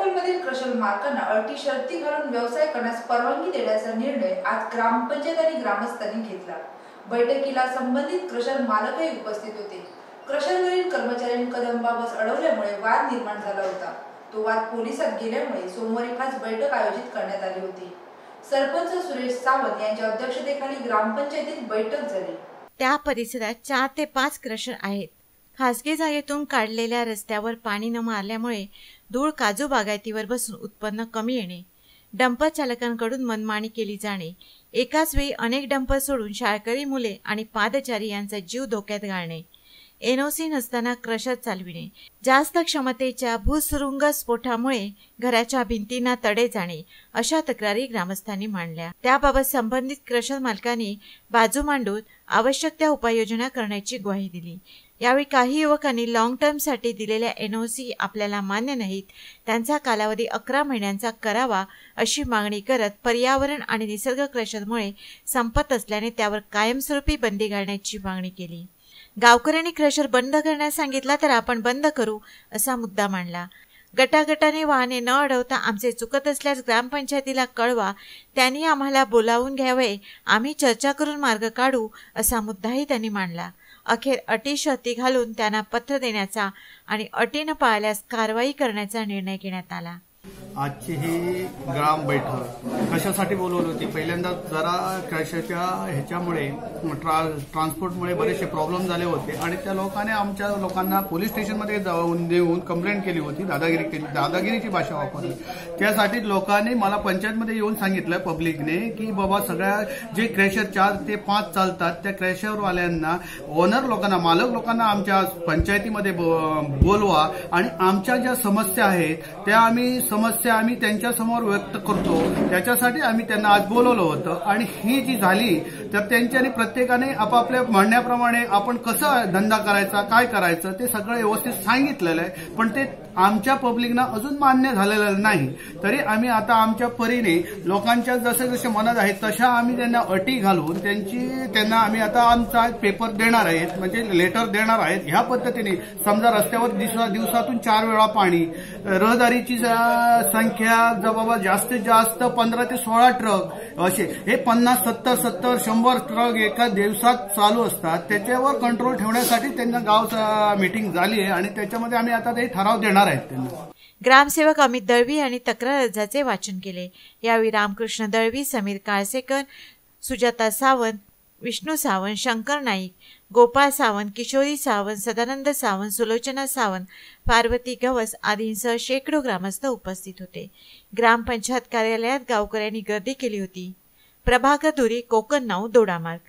खोलमधील crusher मालकांना अटी शर्ती घालून व्यवसाय करण्यास परवानगी देण्याचा निर्णय आज ग्रामपंचायत आणि ग्रामस्थांनी घेतला. बैठकीला संबंधित क्रशर मालकही उपस्थित होते. क्रशरवरील कर्मचाऱ्यांनी कदंबा बस अडवल्यामुळे वाद निर्माण झाला होता. तो वाद पोलिसात गेल्यामुळे सोमवारी खास बैठक आयोजित करण्यात आली होती. सरपंच सुरेश सावंत यांच्या अध्यक्षतेखाली ग्रामपंचायतीत बैठक झाली. त्या परिसरात चार ते पाच क्रशर आहेत. खासगी जागेतून काढलेल्या रस्त्यावर पाणी न मारल्यामुळे धूळ काजू बागायतीवर बसून उत्पन्न कमी येणे. डंपर चालकांकडून मनमानी केली जाणे. एकाच वेळी अनेक डंपर सोडून शाळकरी मुले आणि पादचारी यांचा जीव धोक्यात घालणे. एनओसी नसताना क्रशर चालविणे. जास्त क्षमतेच्या भूसुरुंग स्फोटामुळे घराच्या भिंतींना तडे जाणे अशा तक्रारी ग्रामस्थांनी मांडल्या. त्याबाबत संबंधित क्रशर मालकांनी बाजू मांडून आवश्यक त्या उपाययोजना करण्याची ग्वाही दिली. यावेळी काही युवकांनी लॉंग टर्मसाठी दिलेल्या एन ओ सी आपल्याला मान्य नाहीत. त्यांचा कालावधी अकरा महिन्यांचा करावा अशी मागणी करत पर्यावरण आणि निसर्ग क्रशरमुळे संपत असल्याने त्यावर कायमस्वरूपी बंदी घालण्याची मागणी केली. गावकऱ्यांनी क्रशर बंद करण्यास सांगितला तर आपण बंद करू असा मुद्दा मांडला. गटागटाने वाहने न अडवता आमचे चुकत असल्यास ग्रामपंचायतीला कळवा त्यांनी आम्हाला बोलावून घ्यावे आम्ही चर्चा करून मार्ग काढू असा मुद्दाही त्यांनी मांडला. अखेर अटी शर्ती घालून त्यांना पत्र देण्याचा आणि अटी न पाळल्यास कारवाई करण्याचा निर्णय घेण्यात आला. आजची ही ग्राम बैठक. कशासाठी बोलवली होती? पहिल्यांदा जरा कशाच्या ह्याच्यामुळे ट्रा ट्रान्सपोर्टमुळे बरेचसे प्रॉब्लेम झाले होते आणि त्या लोकांनी आमच्या लोकांना पोलीस स्टेशनमध्ये जाऊन देऊन कंप्लेंट केली होती दादागिरी केली दादागिरीची भाषा वापरली. त्यासाठी लोकांनी मला पंचायतमध्ये येऊन सांगितलं पब्लिकने की बाबा सगळ्या जे क्रॅशर चार ते पाच चालतात त्या क्रॅशरवाल्यांना ओनर लोकांना मालक लोकांना आमच्या पंचायतीमध्ये बोलवा आणि आमच्या ज्या समस्या आहेत त्या आम्ही समस्या आम्ही त्यांच्यासमोर व्यक्त करतो. त्याच्यासाठी आम्ही त्यांना आज बोलवलं होतं. आणि ही जी झाली तर त्यांच्याने प्रत्येकाने आपापल्या म्हणण्याप्रमाणे आपण कसं धंदा करायचा काय करायचं ते सगळं व्यवस्थित सांगितलेलं आहे. पण ते आमच्या पब्लिकनं अजून मान्य झालेलं नाही. तरी आम्ही आता आमच्या परीने लोकांच्या जसे जसे मनात आहेत तशा आम्ही त्यांना अटी घालून त्यांची त्यांना आम्ही आता आमचा पेपर देणार आहेत. म्हणजे लेटर देणार आहेत. ह्या पद्धतीने समजा रस्त्यावर दिवसा दिवसातून चार वेळा पाणी रहदारीची संख्या जवळपास जास्तीत जास्त पंधरा ते सोळा ट्रक असे. हे पन्नास सत्तर सत्तर शंभर ट्रक एका दिवसात चालू असतात. त्याच्यावर कंट्रोल ठेवण्यासाठी त्यांना गाव मीटिंग झाली आहे आणि त्याच्यामध्ये आम्ही आता ते ठराव देणार आहेत त्यांना. ग्रामसेवक अमित दळवी यांनी तक्रार अर्जाचे वाचन केले. यावेळी रामकृष्ण दळवी समीर काळसेकर सुजाता सावंत विष्णू सावंत शंकर नाईक गोपाळ सावंत किशोरी सावंत सदानंद सावंत सुलोचना सावंत पार्वती गवस आदींसह शेकडो ग्रामस्थ उपस्थित होते. ग्रामपंचायत कार्यालयात गावकऱ्यांनी गर्दी केली होती. प्रभाकर धुरी कोकण नाव दोडामार्ग.